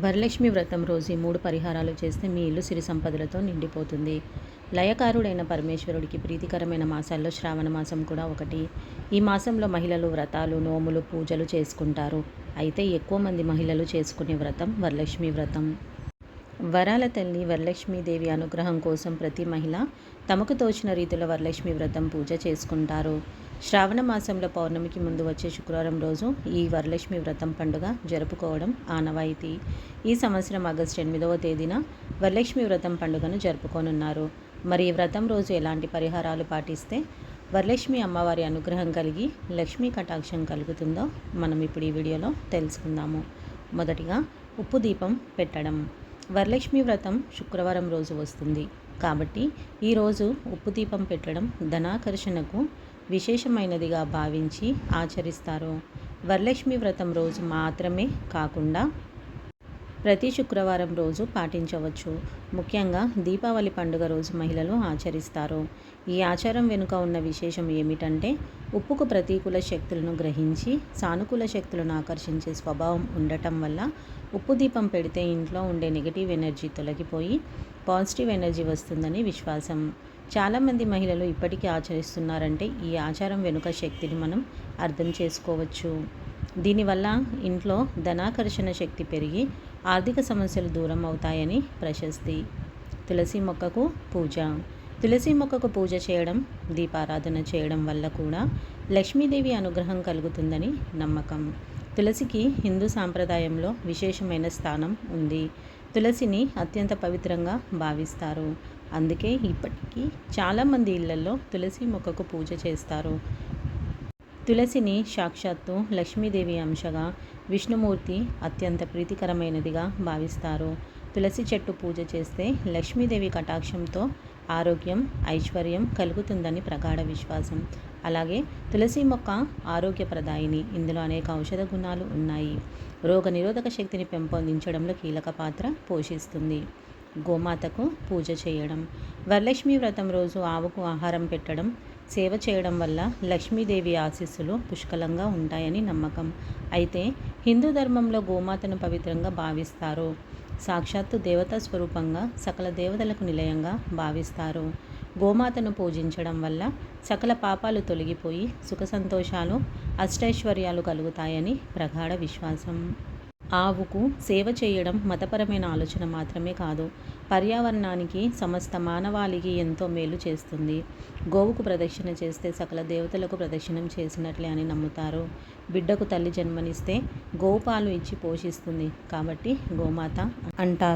వరలక్ష్మి వ్రతం రోజు ఈ మూడు పరిహారాలు చేస్తే మీ ఇల్లు సిరి సంపదలతో నిండిపోతుంది. లయకారుడైన పరమేశ్వరుడికి ప్రీతికరమైన మాసాల్లో శ్రావణ మాసం కూడా ఒకటి. ఈ మాసంలో మహిళలు వ్రతాలు నోములు పూజలు చేసుకుంటారు. అయితే ఎక్కువ మంది మహిళలు చేసుకునే వ్రతం వరలక్ష్మి వ్రతం. వరాల తల్లి వరలక్ష్మీదేవి అనుగ్రహం కోసం ప్రతి మహిళ తమకు తోచిన రీతిలో వరలక్ష్మి వ్రతం పూజ చేసుకుంటారు. శ్రావణ మాసంలో పౌర్ణమికి ముందు వచ్చే శుక్రవారం రోజు ఈ వరలక్ష్మి వ్రతం పండుగ జరుపుకోవడం ఆనవాయితీ. ఈ సంవత్సరం ఆగస్టు ఎనిమిదవ తేదీన వరలక్ష్మి వ్రతం పండుగను జరుపుకోనున్నారు. మరి ఈ వ్రతం రోజు ఎలాంటి పరిహారాలు పాటిస్తే వరలక్ష్మి అమ్మవారి అనుగ్రహం కలిగి లక్ష్మీ కటాక్షం కలుగుతుందో మనం ఇప్పుడు ఈ వీడియోలో తెలుసుకుందాము. మొదటిగా ఉప్పు దీపం పెట్టడం. వరలక్ష్మి వ్రతం శుక్రవారం రోజు వస్తుంది. కాబట్టి ఈరోజు ఉప్పు దీపం పెట్టడం ధనాకర్షణకు విశేషమైనదిగా భావించి ఆచరిస్తారు. వరలక్ష్మి వ్రతం రోజు మాత్రమే కాకుండా ప్రతి శుక్రవారం రోజు పాటించవచ్చు. ముఖ్యంగా దీపావళి పండుగ రోజు మహిళలు ఆచరిస్తారు. ఈ ఆచారం వెనుక ఉన్న విశేషం ఏమిటంటే ఉప్పుకు ప్రతికూల శక్తులను గ్రహించి సానుకూల శక్తులను ఆకర్షించే స్వభావం ఉండటం వల్ల ఉప్పు దీపం పెడితే ఇంట్లో ఉండే నెగిటివ్ ఎనర్జీ తొలగిపోయి పాజిటివ్ ఎనర్జీ వస్తుందని విశ్వాసం. చాలామంది మహిళలు ఇప్పటికీ ఆచరిస్తున్నారంటే ఈ ఆచారం వెనుక శక్తిని మనం అర్థం చేసుకోవచ్చు. దీనివల్ల ఇంట్లో ధనాకర్షణ శక్తి పెరిగి ఆర్థిక సమస్యలు దూరం అవుతాయని ప్రశస్తి. తులసి మొక్కకు పూజ. తులసి మొక్కకు పూజ చేయడం దీపారాధన చేయడం వల్ల కూడా లక్ష్మీదేవి అనుగ్రహం కలుగుతుందని నమ్మకం. తులసికి హిందూ సాంప్రదాయంలో విశేషమైన స్థానం ఉంది. తులసిని అత్యంత పవిత్రంగా భావిస్తారు. అందుకే ఇప్పటికీ చాలామంది ఇళ్ళలో తులసి మొక్కకు పూజ చేస్తారు. తులసిని సాక్షాత్తు లక్ష్మీదేవి అంశగా విష్ణుమూర్తి అత్యంత ప్రీతికరమైనదిగా భావిస్తారు. తులసి చెట్టు పూజ చేస్తే లక్ష్మీదేవి కటాక్షంతో ఆరోగ్యం ఐశ్వర్యం కలుగుతుందని ప్రగాఢ విశ్వాసం. అలాగే తులసి మొక్క ఆరోగ్యప్రదాయిని. ఇందులో అనేక ఔషధ గుణాలు ఉన్నాయి. రోగ నిరోధక శక్తిని పెంపొందించడంలో కీలక పాత్ర పోషిస్తుంది. గోమాతకు పూజ చేయడం. వరలక్ష్మి వ్రతం రోజు ఆవుకు ఆహారం పెట్టడం సేవ చేయడం వల్ల లక్ష్మీదేవి ఆశీస్సులు పుష్కలంగా ఉంటాయని నమ్మకం. అయితే హిందూ ధర్మంలో గోమాతను పవిత్రంగా భావిస్తారు. సాక్షాత్తు దేవతా స్వరూపంగా సకల దేవతలకు నిలయంగా భావిస్తారు. గోమాతను పూజించడం వల్ల సకల పాపాలు తొలగిపోయి సుఖ సంతోషాలు అష్టైశ్వర్యాలు కలుగుతాయని ప్రగాఢ విశ్వాసం. ఆవుకు సేవ చేయడం మతపరమైన ఆలోచన మాత్రమే కాదు. పర్యావరణానికి సమస్త మానవాళికి ఎంతో మేలు చేస్తుంది. గోవుకు ప్రదక్షిణ చేస్తే సకల దేవతలకు ప్రదక్షిణం చేసినట్లే అని నమ్ముతారు. బిడ్డకు తల్లి జన్మనిస్తే గోపాలు ఇచ్చి పోషిస్తుంది కాబట్టి గోమాత అంటారు.